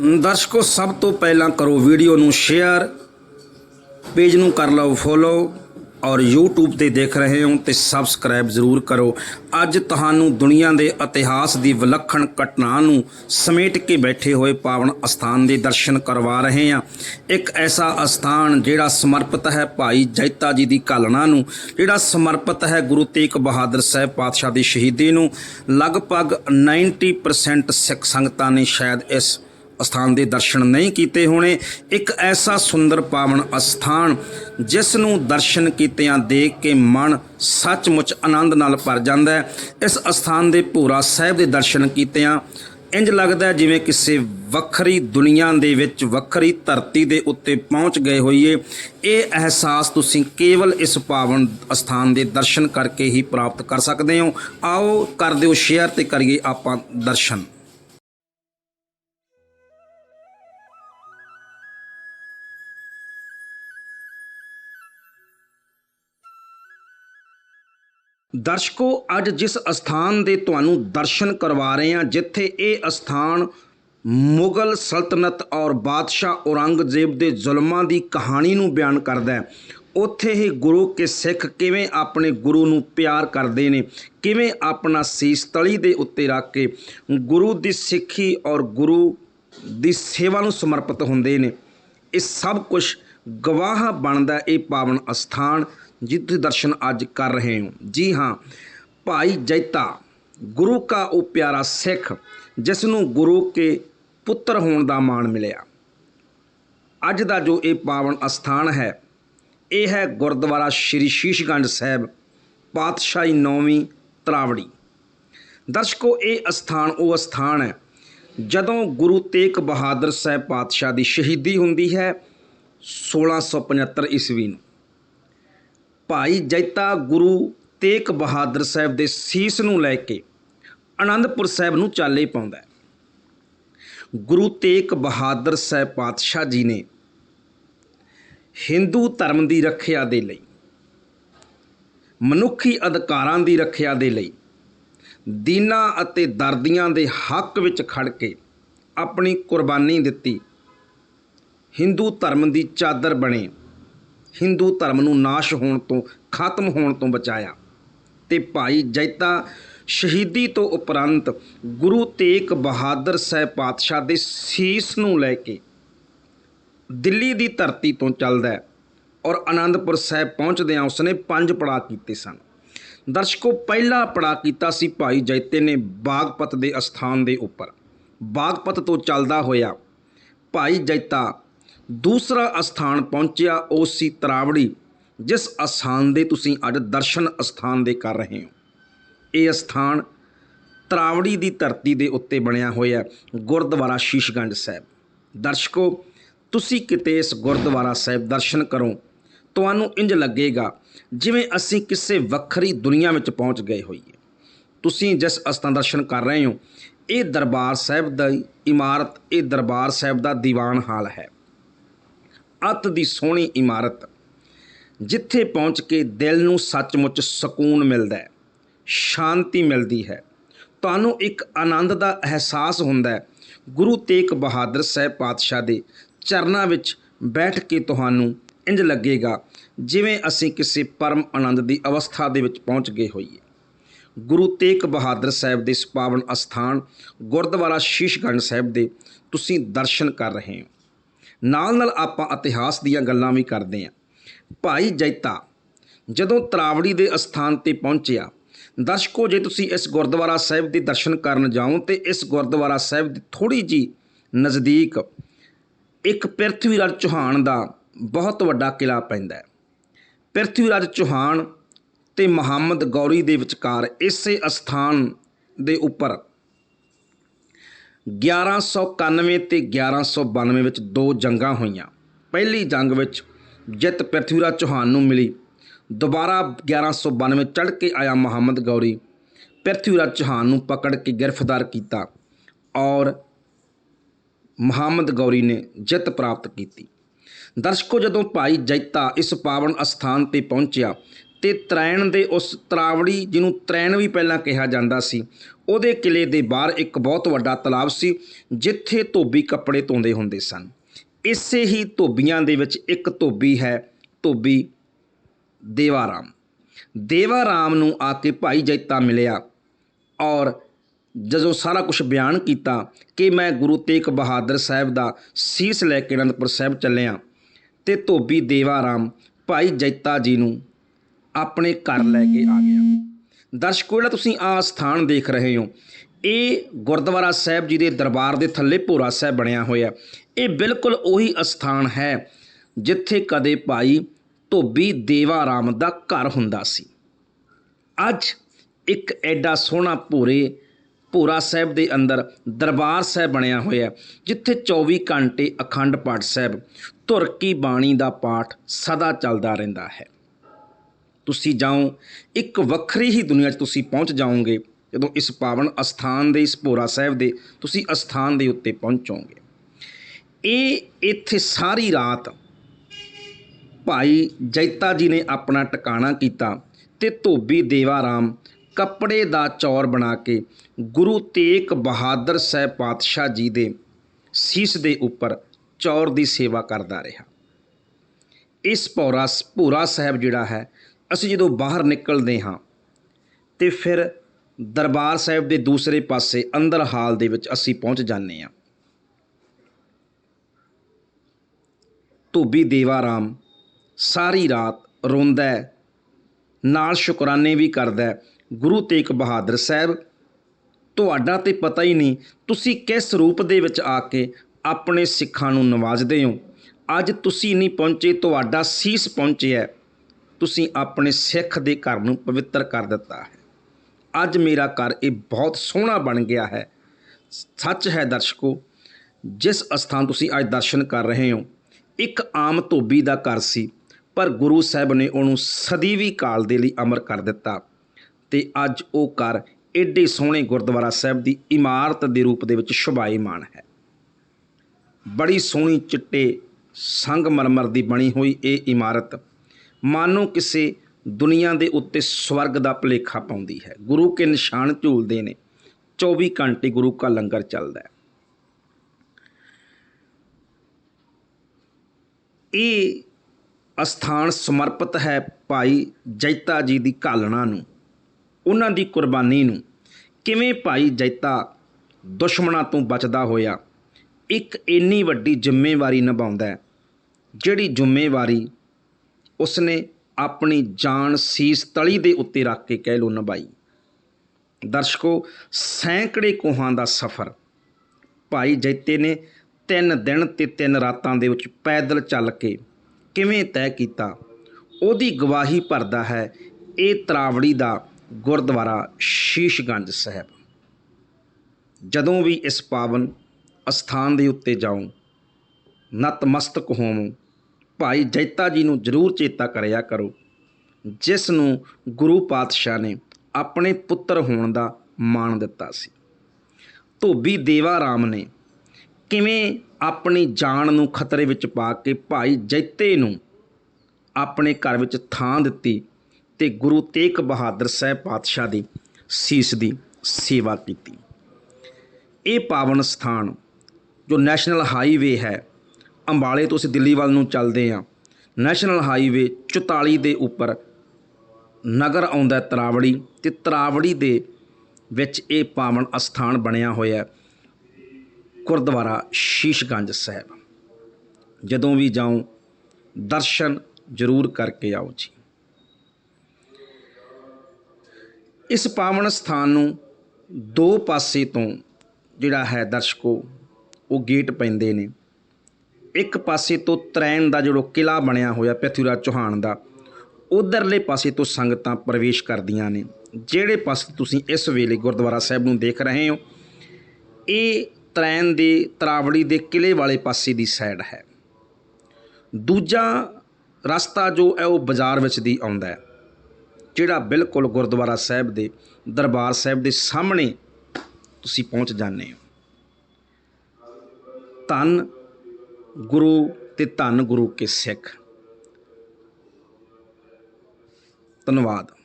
ਦਰਸ਼ਕੋ, ਸਭ ਤੋਂ ਪਹਿਲਾਂ ਕਰੋ ਵੀਡੀਓ ਨੂੰ ਸ਼ੇਅਰ ਪੇਜ ਨੂੰ ਕਰ ਲਓ ਫੋਲੋ ਔਰ YouTube ਤੇ ਦੇਖ ਰਹੇ ਹੋ ਤੇ ਸਬਸਕ੍ਰਾਈਬ ਜ਼ਰੂਰ ਕਰੋ। ਅੱਜ ਤੁਹਾਨੂੰ ਦੁਨੀਆ ਦੇ ਇਤਿਹਾਸ ਦੀ ਵਿਲੱਖਣ ਘਟਨਾ ਨੂੰ ਸਮੇਟ ਕੇ ਬੈਠੇ ਹੋਏ ਪਾਵਨ ਅਸਥਾਨ ਦੇ ਦਰਸ਼ਨ ਕਰਵਾ ਰਹੇ ਹਾਂ। ਇੱਕ ਐਸਾ ਅਸਥਾਨ ਜਿਹੜਾ ਸਮਰਪਿਤ ਹੈ ਭਾਈ ਜੈਤਾ ਜੀ ਦੀ ਕਾਲਣਾ ਨੂੰ, ਜਿਹੜਾ ਸਮਰਪਿਤ ਹੈ ਗੁਰੂ ਤੇਗ ਬਹਾਦਰ ਸਾਹਿਬ ਪਾਤਸ਼ਾਹ ਦੀ ਸ਼ਹੀਦੀ ਨੂੰ। ਲਗਭਗ 90% ਸਿੱਖ ਸੰਗਤਾਂ ਨੇ ਸ਼ਾਇਦ ਇਸ ਅਸਥਾਨ ਦੇ ਦਰਸ਼ਨ ਨਹੀਂ ਕੀਤੇ ਹੋਣੇ, ਇੱਕ ਐਸਾ ਸੁੰਦਰ ਪਾਵਨ ਅਸਥਾਨ ਜਿਸ ਨੂੰ ਦਰਸ਼ਨ ਕੀਤਿਆਂ ਦੇਖ ਕੇ ਮਨ ਸੱਚਮੁੱਚ ਆਨੰਦ ਨਾਲ ਭਰ ਜਾਂਦਾ ਹੈ। ਇਸ ਅਸਥਾਨ ਦੇ ਭੂਰਾ ਸਾਹਿਬ ਦੇ ਦਰਸ਼ਨ ਕੀਤਿਆਂ ਇੰਜ ਲੱਗਦਾ ਜਿਵੇਂ ਕਿਸੇ ਵੱਖਰੀ ਦੁਨੀਆ ਦੇ ਵਿੱਚ ਵੱਖਰੀ ਧਰਤੀ ਦੇ ਉੱਤੇ ਪਹੁੰਚ ਗਏ ਹੋਈਏ। ਇਹ ਅਹਿਸਾਸ ਤੁਸੀਂ ਕੇਵਲ ਇਸ ਪਾਵਨ ਅਸਥਾਨ ਦੇ ਦਰਸ਼ਨ ਕਰਕੇ ਹੀ ਪ੍ਰਾਪਤ ਕਰ ਸਕਦੇ ਹੋ। ਆਓ ਕਰ ਦਿਓ ਸ਼ੇਅਰ ਤੇ ਕਰੀਏ ਆਪਾਂ ਦਰਸ਼ਨ। ਦਰਸ਼ਕੋ, ਅੱਜ ਜਿਸ ਅਸਥਾਨ ਦੇ ਤੁਹਾਨੂੰ ਦਰਸ਼ਨ ਕਰਵਾ ਰਹੇ ਹਾਂ, ਜਿੱਥੇ ਇਹ ਅਸਥਾਨ ਮੁਗਲ ਸਲਤਨਤ ਔਰ ਬਾਦਸ਼ਾਹ ਔਰੰਗਜ਼ੇਬ ਦੇ ਜ਼ੁਲਮਾਂ ਦੀ ਕਹਾਣੀ ਨੂੰ ਬਿਆਨ ਕਰਦਾ ਹੈ। ਉੱਥੇ ਹੀ ਗੁਰੂ ਕੇ ਸਿੱਖ ਕਿਵੇਂ ਆਪਣੇ ਗੁਰੂ ਨੂੰ ਪਿਆਰ ਕਰਦੇ ਨੇ, ਕਿਵੇਂ ਆਪਣਾ ਸੀਸ ਤਲੀ ਦੇ ਉੱਤੇ ਰੱਖ ਕੇ ਗੁਰੂ ਦੀ ਸਿੱਖੀ ਔਰ ਗੁਰੂ ਦੀ ਸੇਵਾ ਨੂੰ ਸਮਰਪਿਤ ਹੁੰਦੇ ਨੇ। ਇਹ ਸਭ ਕੁਝ ਗਵਾਹ ਬਣਦਾ ਇਹ ਪਾਵਨ ਅਸਥਾਨ ਜਿੱਥੇ ਦਰਸ਼ਨ ਅੱਜ ਕਰ ਰਹੇ ਹੋ। ਜੀ ਹਾਂ, ਭਾਈ ਜੈਤਾ, ਗੁਰੂ ਕਾ ਉਹ ਪਿਆਰਾ ਸਿੱਖ, ਜਿਸ ਨੂੰ ਗੁਰੂ ਕੇ ਪੁੱਤਰ ਹੋਣ ਦਾ ਮਾਣ ਮਿਲਿਆ। ਅੱਜ ਦਾ ਜੋ ਇਹ ਪਾਵਨ ਅਸਥਾਨ ਹੈ, ਇਹ ਹੈ ਗੁਰਦੁਆਰਾ ਸ਼੍ਰੀ ਸ਼ੀਸ਼ਗੰਜ ਸਾਹਿਬ, ਪਾਤਸ਼ਾਹੀ ਨੌਵੀਂ ਤਰਾਵੜੀ। ਦਰਸ਼ਕੋ, ਇਹ ਅਸਥਾਨ ਉਹ ਅਸਥਾਨ ਹੈ, ਜਦੋਂ ਗੁਰੂ ਤੇਗ ਬਹਾਦਰ ਸਾਹਿਬ ਪਾਤਸ਼ਾਹ ਦੀ ਸ਼ਹੀਦੀ ਹੁੰਦੀ ਹੈ 1675 ਈਸਵੀ ਨੂੰ। ਭਾਈ ਜੈਤਾ ਗੁਰੂ ਤੇਗ ਬਹਾਦਰ ਸਾਹਿਬ ਦੇ ਸੀਸ ਨੂੰ ਲੈ ਕੇ ਆਨੰਦਪੁਰ ਸਾਹਿਬ ਨੂੰ ਚਾਲੇ ਪਾਉਂਦਾ ਗੁਰੂ ਤੇਗ ਬਹਾਦਰ ਸਾਹਿਬ ਪਾਤਸ਼ਾਹ ਜੀ ਨੇ ਹਿੰਦੂ ਧਰਮ ਦੀ ਰੱਖਿਆ ਦੇ ਲਈ, ਮਨੁੱਖੀ ਅਧਿਕਾਰਾਂ ਦੀ ਰੱਖਿਆ ਦੇ ਲਈ, ਦੀਨਾਂ ਅਤੇ ਦਰਦੀਆਂ ਦੇ ਹੱਕ ਵਿੱਚ ਖੜ ਕੇ ਆਪਣੀ ਕੁਰਬਾਨੀ ਦਿੱਤੀ। ਹਿੰਦੂ ਧਰਮ ਦੀ ਚਾਦਰ ਬਣੇ। ਹਿੰਦੂ ਧਰਮ ਨੂੰ ਨਾਸ਼ ਹੋਣ ਤੋਂ, ਖਤਮ ਹੋਣ ਤੋਂ ਬਚਾਇਆ। ਤੇ ਭਾਈ ਜੈਤਾ ਸ਼ਹੀਦੀ ਤੋਂ ਉਪਰੰਤ ਗੁਰੂ ਤੇਗ ਬਹਾਦਰ ਸਾਹਿਬ ਪਾਤਸ਼ਾਹ ਦੇ ਸੀਸ ਨੂੰ ਲੈ ਕੇ ਦਿੱਲੀ ਦੀ ਧਰਤੀ ਤੋਂ ਚੱਲਦਾ ਹੈ ਔਰ ਆਨੰਦਪੁਰ ਸਾਹਿਬ ਪਹੁੰਚਦਿਆਂ ਉਸਨੇ ਪੰਜ ਪੜਾਅ ਕੀਤੇ ਸਨ। ਦਰਸ਼ਕੋ, ਪਹਿਲਾ ਪੜਾਅ ਕੀਤਾ ਸੀ ਭਾਈ ਜੈਤੇ ਨੇ ਬਾਗਪਤ ਦੇ ਅਸਥਾਨ ਦੇ ਉੱਪਰ। ਬਾਗਪਤ ਤੋਂ ਚੱਲਦਾ ਹੋਇਆ ਭਾਈ ਜੈਤਾ ਦੂਸਰਾ ਅਸਥਾਨ ਪਹੁੰਚਿਆ, ਉਹ ਸੀ ਤਰਾਵੜੀ, ਜਿਸ ਅਸਥਾਨ ਦੇ ਤੁਸੀਂ ਅੱਜ ਦਰਸ਼ਨ ਅਸਥਾਨ ਦੇ ਕਰ ਰਹੇ ਹੋ। ਇਹ ਅਸਥਾਨ ਤਰਾਵੜੀ ਦੀ ਧਰਤੀ ਦੇ ਉੱਤੇ ਬਣਿਆ ਹੋਇਆ ਗੁਰਦੁਆਰਾ ਸ਼ੀਸ਼ਗੰਜ ਸਾਹਿਬ। ਦਰਸ਼ਕੋ, ਤੁਸੀਂ ਕਿਤੇ ਇਸ ਗੁਰਦੁਆਰਾ ਸਾਹਿਬ ਦਰਸ਼ਨ ਕਰੋ। ਤੁਹਾਨੂੰ ਇੰਜ ਲੱਗੇਗਾ ਜਿਵੇਂ ਅਸੀਂ ਕਿਸੇ ਵੱਖਰੀ ਦੁਨੀਆ ਵਿੱਚ ਪਹੁੰਚ ਗਏ ਹੋਈਏ। ਤੁਸੀਂ ਜਿਸ ਅਸਥਾਨ ਦਰਸ਼ਨ ਕਰ ਰਹੇ ਹੋ, ਇਹ ਦਰਬਾਰ ਸਾਹਿਬ ਦੀ ਇਮਾਰਤ, ਇਹ ਦਰਬਾਰ ਸਾਹਿਬ ਦਾ ਦੀਵਾਨ ਹਾਲ ਹੈ। ਅੱਤ ਦੀ ਸੋਹਣੀ ਇਮਾਰਤ, ਜਿੱਥੇ ਪਹੁੰਚ ਕੇ ਦਿਲ ਨੂੰ ਸੱਚਮੁੱਚ ਸਕੂਨ ਮਿਲਦਾ ਹੈ, ਸ਼ਾਂਤੀ ਮਿਲਦੀ ਹੈ। ਤੁਹਾਨੂੰ ਇੱਕ ਆਨੰਦ ਦਾ ਅਹਿਸਾਸ ਹੁੰਦਾ ਹੈ। ਗੁਰੂ ਤੇਗ ਬਹਾਦਰ ਸਾਹਿਬ ਪਾਤਸ਼ਾਹ ਦੇ ਚਰਨਾਂ ਵਿੱਚ ਬੈਠ ਕੇ ਤੁਹਾਨੂੰ ਇੰਜ ਲੱਗੇਗਾ, ਜਿਵੇਂ ਅਸੀਂ ਕਿਸੇ ਪਰਮ ਆਨੰਦ ਦੀ ਅਵਸਥਾ ਦੇ ਵਿੱਚ ਪਹੁੰਚ ਗਏ ਹੋਈਏ। ਗੁਰੂ ਤੇਗ ਬਹਾਦਰ ਸਾਹਿਬ ਦੇ ਇਸ ਪਾਵਨ ਅਸਥਾਨ ਗੁਰਦੁਆਰਾ ਸ਼ੀਸ਼ਗੰਜ ਸਾਹਿਬ ਦੇ ਤੁਸੀਂ ਦਰਸ਼ਨ ਕਰ ਰਹੇ ਹੋ। ਨਾਲ ਨਾਲ ਆਪਾਂ ਇਤਿਹਾਸ ਦੀਆਂ ਗੱਲਾਂ ਵੀ ਕਰਦੇ ਹਾਂ। ਭਾਈ ਜੈਤਾ, ਜਦੋਂ ਤਰਾਵੜੀ ਦੇ ਅਸਥਾਨ ਤੇ ਪਹੁੰਚਿਆ, ਦਰਸ਼ਕੋ, ਜੇ ਤੁਸੀਂ ਇਸ ਗੁਰਦੁਆਰਾ ਸਾਹਿਬ ਦੇ ਦਰਸ਼ਨ ਕਰਨ ਜਾਓ ਤੇ ਇਸ ਗੁਰਦੁਆਰਾ ਸਾਹਿਬ ਦੀ ਥੋੜੀ ਜੀ ਨਜ਼ਦੀਕ ਇੱਕ ਪ੍ਰਿਥਵੀ ਰਾਜ ਚੌਹਾਨ ਦਾ ਬਹੁਤ ਵੱਡਾ ਕਿਲਾ ਪੈਂਦਾ ਹੈ। ਪ੍ਰਿਥਵੀਰਾਜ ਚੌਹਾਨ ਤੇ ਮੁਹੰਮਦ ਗੌਰੀ ਦੇ ਵਿਚਕਾਰ ਇਸੇ ਅਸਥਾਨ ਦੇ ਉੱਪਰ 1191 ਤੇ 1192 ਵਿੱਚ ਦੋ ਜੰਗਾਂ ਹੋਈਆਂ। ਪਹਿਲੀ ਜੰਗ ਵਿੱਚ ਜਿੱਤ ਪ੍ਰਿਥਵੀਰਾਜ ਚੌਹਾਨ ਨੂੰ ਮਿਲੀ। ਦੁਬਾਰਾ 1192 ਚੜ੍ਹ ਕੇ ਆਇਆ ਮੁਹੰਮਦ ਗੌਰੀ। ਪ੍ਰਿਥਵੀਰਾਜ ਚੌਹਾਨ ਨੂੰ ਪਕੜ ਕੇ ਗ੍ਰਿਫਤਾਰ ਕੀਤਾ ਔਰ ਮੁਹੰਮਦ ਗੌਰੀ ਨੇ ਜਿੱਤ ਪ੍ਰਾਪਤ ਕੀਤੀ। ਦਰਸ਼ਕੋ, ਜਦੋਂ ਭਾਈ ਜੈਤਾ ਇਸ ਪਾਵਨ ਅਸਥਾਨ ਤੇ ਪਹੁੰਚਿਆ ਤੇ ਤਰੈਣ ਦੇ ਉਸ ਤਰਾਵੜੀ ਜਿਹਨੂੰ ਤਰੈਣ ਵੀ ਪਹਿਲਾਂ ਕਿਹਾ ਜਾਂਦਾ ਸੀ, ਉਹਦੇ ਕਿਲੇ ਦੇ ਬਾਹਰ ਇੱਕ ਬਹੁਤ ਵੱਡਾ ਤਲਾਬ ਸੀ, ਜਿੱਥੇ ਧੋਬੀ ਕੱਪੜੇ ਧੋਂਦੇ ਹੁੰਦੇ ਸਨ। ਇਸੇ ਹੀ ਧੋਬੀਆਂ ਦੇ ਵਿੱਚ ਇੱਕ ਧੋਬੀ ਹੈ, ਧੋਬੀ ਦੇਵਾਰਾਮ। ਦੇਵਾਰਾਮ ਨੂੰ ਆ ਕੇ ਭਾਈ ਜੈਤਾ ਮਿਲਿਆ ਔਰ ਜਦੋਂ ਸਾਰਾ ਕੁਝ ਬਿਆਨ ਕੀਤਾ ਕਿ ਮੈਂ ਗੁਰੂ ਤੇਗ ਬਹਾਦਰ ਸਾਹਿਬ ਦਾ ਸੀਸ ਲੈ ਕੇ ਅਨੰਦਪੁਰ ਸਾਹਿਬ ਚੱਲਿਆ, ਤੇ ਧੋਬੀ ਦੇਵਾਰਾਮ ਭਾਈ ਜੈਤਾ ਜੀ ਨੂੰ ਆਪਣੇ ਘਰ ਲੈ ਕੇ ਆ ਗਿਆ। ਦਰਸ਼ਕੋ, ਜਿਹੜਾ ਤੁਸੀਂ ਆ ਸਥਾਨ ਦੇਖ ਰਹੇ ਹੋ, ਇਹ ਗੁਰਦੁਆਰਾ ਸਾਹਿਬ ਜੀ ਦੇ ਦਰਬਾਰ ਦੇ ਥੱਲੇ ਭੋਰਾ ਸਾਹਿਬ ਬਣਿਆ ਹੋਇਆ ਇਹ ਬਿਲਕੁਲ ਉਹੀ ਅਸਥਾਨ ਹੈ ਜਿੱਥੇ ਕਦੇ ਭਾਈ ਧੋਬੀ ਦੇਵਾਰਾਮ ਦਾ ਘਰ ਹੁੰਦਾ ਸੀ। ਅੱਜ ਇੱਕ ਐਡਾ ਸੋਹਣਾ ਭੋਰੇ, ਭੋਰਾ ਸਾਹਿਬ ਦੇ ਅੰਦਰ ਦਰਬਾਰ ਸਾਹਿਬ ਬਣਿਆ ਹੋਇਆ ਜਿੱਥੇ 24 ਘੰਟੇ ਅਖੰਡ ਪਾਠ ਸਾਹਿਬ, ਧੁਰ ਕੀ ਬਾਣੀ ਦਾ ਪਾਠ ਸਦਾ ਚੱਲਦਾ ਰਹਿੰਦਾ ਹੈ। ਤੁਸੀਂ ਜਾਓ, ਇੱਕ ਵੱਖਰੀ ਹੀ ਦੁਨੀਆ 'ਚ ਤੁਸੀਂ ਪਹੁੰਚ ਜਾਓਗੇ, ਜਦੋਂ ਇਸ ਪਾਵਨ ਅਸਥਾਨ ਦੇ, ਇਸ ਭੋਰਾ ਸਾਹਿਬ ਦੇ ਤੁਸੀਂ ਅਸਥਾਨ ਦੇ ਉੱਤੇ ਪਹੁੰਚੋਗੇ ਇਹ ਇੱਥੇ ਸਾਰੀ ਰਾਤ ਭਾਈ ਜੈਤਾ ਜੀ ਨੇ ਆਪਣਾ ਟਿਕਾਣਾ ਕੀਤਾ ਤੇ ਧੋਬੀ ਦੇਵਾਰਾਮ ਕੱਪੜੇ ਦਾ ਚੌਰ ਬਣਾ ਕੇ ਗੁਰੂ ਤੇਗ ਬਹਾਦਰ ਸਾਹਿਬ ਪਾਤਸ਼ਾਹ ਜੀ ਦੇ ਸੀਸ ਦੇ ਉੱਪਰ ਚੌਰ ਦੀ ਸੇਵਾ ਕਰਦਾ ਰਿਹਾ। ਇਸ ਪੌਰਾ ਭੂਰਾ ਸਾਹਿਬ ਜਿਹੜਾ ਹੈ ਅਸੀਂ ਜਦੋਂ ਬਾਹਰ ਨਿਕਲਦੇ ਹਾਂ ਤੇ ਫਿਰ ਦਰਬਾਰ ਸਾਹਿਬ ਦੇ ਦੂਸਰੇ ਪਾਸੇ ਅੰਦਰ ਹਾਲ ਦੇ ਵਿੱਚ ਅਸੀਂ ਪਹੁੰਚ ਜਾਂਦੇ ਹਾਂ। ਧੋਬੀ ਦੇਵਾਰਾਮ ਸਾਰੀ ਰਾਤ ਰੋਂਦਾ ਹੈ, ਨਾਲ ਸ਼ੁਕਰਾਨੇ ਵੀ ਕਰਦਾ ਹੈ, ਗੁਰੂ ਤੇਗ ਬਹਾਦਰ ਸਾਹਿਬ, ਤੁਹਾਡਾ ਤੇ ਪਤਾ ਹੀ ਨਹੀਂ ਤੁਸੀਂ ਕਿਸ ਰੂਪ ਦੇ ਵਿੱਚ ਆ ਕੇ ਆਪਣੇ ਸਿੱਖਾਂ ਨੂੰ ਨਵਾਜ਼ਦੇ ਹੋ। ਅੱਜ ਤੁਸੀਂ ਨਹੀਂ ਪਹੁੰਚੇ, ਤੁਹਾਡਾ ਸੀਸ ਪਹੁੰਚਿਆ ਤੁਸੀਂ ਆਪਣੇ ਸਿੱਖ ਦੇ ਘਰ ਨੂੰ ਪਵਿੱਤਰ ਕਰ ਦਿੱਤਾ ਹੈ। ਅੱਜ ਮੇਰਾ ਘਰ ਇਹ ਬਹੁਤ ਸੋਹਣਾ ਬਣ ਗਿਆ ਹੈ। ਸੱਚ ਹੈ ਦਰਸ਼ਕੋ, ਜਿਸ ਅਸਥਾਨ ਤੁਸੀਂ ਅੱਜ ਦਰਸ਼ਨ ਕਰ ਰਹੇ ਹੋ, ਇੱਕ ਆਮ ਧੋਬੀ ਦਾ ਘਰ ਸੀ, ਪਰ ਗੁਰੂ ਸਾਹਿਬ ਨੇ ਉਹਨੂੰ ਸਦੀਵੀ ਕਾਲ ਦੇ ਲਈ ਅਮਰ ਕਰ ਦਿੱਤਾ ਤੇ ਅੱਜ ਉਹ ਘਰ ਏਡੇ ਸੋਹਣੇ ਗੁਰਦੁਆਰਾ ਸਾਹਿਬ ਦੀ ਇਮਾਰਤ ਦੇ ਰੂਪ ਦੇ ਵਿੱਚ ਸ਼ੁਭਾਈਮਾਨ ਹੈ। ਬੜੀ ਸੋਹਣੀ ਚਿੱਟੇ ਸੰਗਮਰਮਰ ਦੀ ਬਣੀ ਹੋਈ ਇਹ ਇਮਾਰਤ ਮਾਨੋ ਕਿਸੇ ਦੁਨੀਆ ਦੇ ਉੱਤੇ ਸਵਰਗ ਦਾ ਭਲੇਖਾ ਪਾਉਂਦੀ ਹੈ। ਗੁਰੂ ਕੇ ਨਿਸ਼ਾਨ ਝੂਲਦੇ ਨੇ। 24 ਘੰਟੇ ਗੁਰੂ ਕਾ ਲੰਗਰ ਚੱਲਦਾ ਹੈ। ਇਹ ਅਸਥਾਨ ਸਮਰਪਿਤ ਹੈ ਭਾਈ ਜੈਤਾ ਜੀ ਦੀ ਘਾਲਣਾ ਨੂੰ, ਉਹਨਾਂ ਦੀ ਕੁਰਬਾਨੀ ਨੂੰ। ਕਿਵੇਂ ਭਾਈ ਜੈਤਾ ਦੁਸ਼ਮਣਾਂ ਤੋਂ ਬਚਦਾ ਹੋਇਆ, ਇੱਕ ਇੰਨੀ ਵੱਡੀ ਜ਼ਿੰਮੇਵਾਰੀ ਨਿਭਾਉਂਦਾ ਜਿਹੜੀ ਜ਼ਿੰਮੇਵਾਰੀ ਉਸਨੇ ਆਪਣੀ ਜਾਨ ਸੀਸ ਤਲੀ ਦੇ ਉੱਤੇ ਰੱਖ ਕੇ ਕਹਿ ਲੋ ਨਿਭਾਈ। ਦਰਸ਼ਕੋ, ਸੈਂਕੜੇ ਕੋਹਾਂ ਦਾ ਸਫ਼ਰ। ਭਾਈ ਜੈਤੇ ਨੇ ਤਿੰਨ ਦਿਨ ਤੇ ਤਿੰਨ ਰਾਤਾਂ ਦੇ ਵਿੱਚ ਪੈਦਲ ਚੱਲ ਕੇ ਕਿਵੇਂ ਤੈਅ ਕੀਤਾ? ਉਹਦੀ ਗਵਾਹੀ ਭਰਦਾ ਹੈ ਇਹ ਤਰਾਵੜੀ ਦਾ ਗੁਰਦੁਆਰਾ ਸ਼ੀਸ਼ਗੰਜ ਸਾਹਿਬ। ਜਦੋਂ ਵੀ ਇਸ ਪਾਵਨ ਅਸਥਾਨ ਦੇ ਉੱਤੇ ਜਾਉ ਨਤਮਸਤਕ ਹੋਵੋ ਭਾਈ ਜੈਤਾ ਜੀ ਨੂੰ ਜ਼ਰੂਰ ਚੇਤਾ ਕਰਿਆ ਕਰੋ, ਜਿਸ ਨੂੰ ਗੁਰੂ ਪਾਤਸ਼ਾਹ ਨੇ ਆਪਣੇ ਪੁੱਤਰ ਹੋਣ ਦਾ ਮਾਣ ਦਿੱਤਾ ਸੀ। ਧੋਬੀ ਦੇਵਾ ਰਾਮ ਨੇ ਕਿਵੇਂ ਆਪਣੀ ਜਾਨ ਨੂੰ ਖਤਰੇ ਵਿੱਚ ਪਾ ਕੇ ਭਾਈ ਜੈਤੇ ਨੂੰ ਆਪਣੇ ਘਰ ਵਿੱਚ ਥਾਂ ਦਿੱਤੀ ਤੇ ਗੁਰੂ ਤੇਗ ਬਹਾਦਰ ਸਾਹਿਬ ਪਾਤਸ਼ਾਹ ਦੀ ਸੀਸ ਦੀ ਸੇਵਾ ਕੀਤੀ। ਇਹ ਪਾਵਨ ਸਥਾਨ, ਜੋ ਨੈਸ਼ਨਲ ਹਾਈਵੇ ਹੈ ਅੰਬਾਲੇ ਤੋਂ ਅਸੀਂ ਦਿੱਲੀ ਵੱਲ ਨੂੰ ਚੱਲਦੇ ਹਾਂ। ਨੈਸ਼ਨਲ ਹਾਈਵੇ 44 ਦੇ ਉੱਪਰ ਨਗਰ ਆਉਂਦਾ ਤਰਾਵੜੀ ਤੇ ਤਰਾਵੜੀ ਦੇ ਵਿੱਚ ਇਹ ਪਾਵਨ ਅਸਥਾਨ ਬਣਿਆ ਹੋਇਆ ਗੁਰਦੁਆਰਾ ਸ਼ੀਸ਼ਗੰਜ ਸਾਹਿਬ। ਜਦੋਂ ਵੀ ਜਾਓ ਦਰਸ਼ਨ ਜ਼ਰੂਰ ਕਰਕੇ ਆਓ ਜੀ। ਇਸ ਪਾਵਨ ਸਥਾਨ ਨੂੰ ਦੋ ਪਾਸੇ ਤੋਂ ਜਿਹੜਾ ਹੈ ਦਰਸ਼ਕੋ, ਉਹ ਗੇਟ ਪੈਂਦੇ ਨੇ। ਇੱਕ ਪਾਸੇ ਤੋਂ ਤਰੈਣ ਦਾ ਜਿਹੜਾ ਕਿਲਾ ਬਣਿਆ ਹੋਇਆ ਪ੍ਰਿਥਵੀਰਾਜ ਚੌਹਾਨ ਦਾ, ਉਧਰਲੇ ਪਾਸੇ ਤੋਂ ਸੰਗਤਾਂ ਪ੍ਰਵੇਸ਼ ਕਰਦੀਆਂ ਨੇ। ਜਿਹੜੇ ਪਾਸੇ ਤੁਸੀਂ ਇਸ ਵੇਲੇ ਗੁਰਦੁਆਰਾ ਸਾਹਿਬ ਨੂੰ ਦੇਖ ਰਹੇ ਹੋ, ਇਹ ਤਰੈਣ ਦੇ ਤਰਾਵੜੀ ਦੇ ਕਿਲੇ ਵਾਲੇ ਪਾਸੇ ਦੀ ਸਾਈਡ ਹੈ। ਦੂਜਾ ਰਸਤਾ ਜੋ ਹੈ ਉਹ ਬਾਜ਼ਾਰ ਵਿੱਚ ਦੀ ਆਉਂਦਾ ਹੈ, ਜਿਹੜਾ ਬਿਲਕੁਲ ਗੁਰਦੁਆਰਾ ਸਾਹਿਬ ਦੇ ਦਰਬਾਰ ਸਾਹਿਬ ਦੇ ਸਾਹਮਣੇ ਤੁਸੀਂ ਪਹੁੰਚ ਜਾਂਦੇ ਹੋ। ਧੰਨ ਗੁਰੂ ਤੇ ਧੰਨ ਗੁਰੂ ਕੇ ਸਿੱਖ। ਧੰਨਵਾਦ।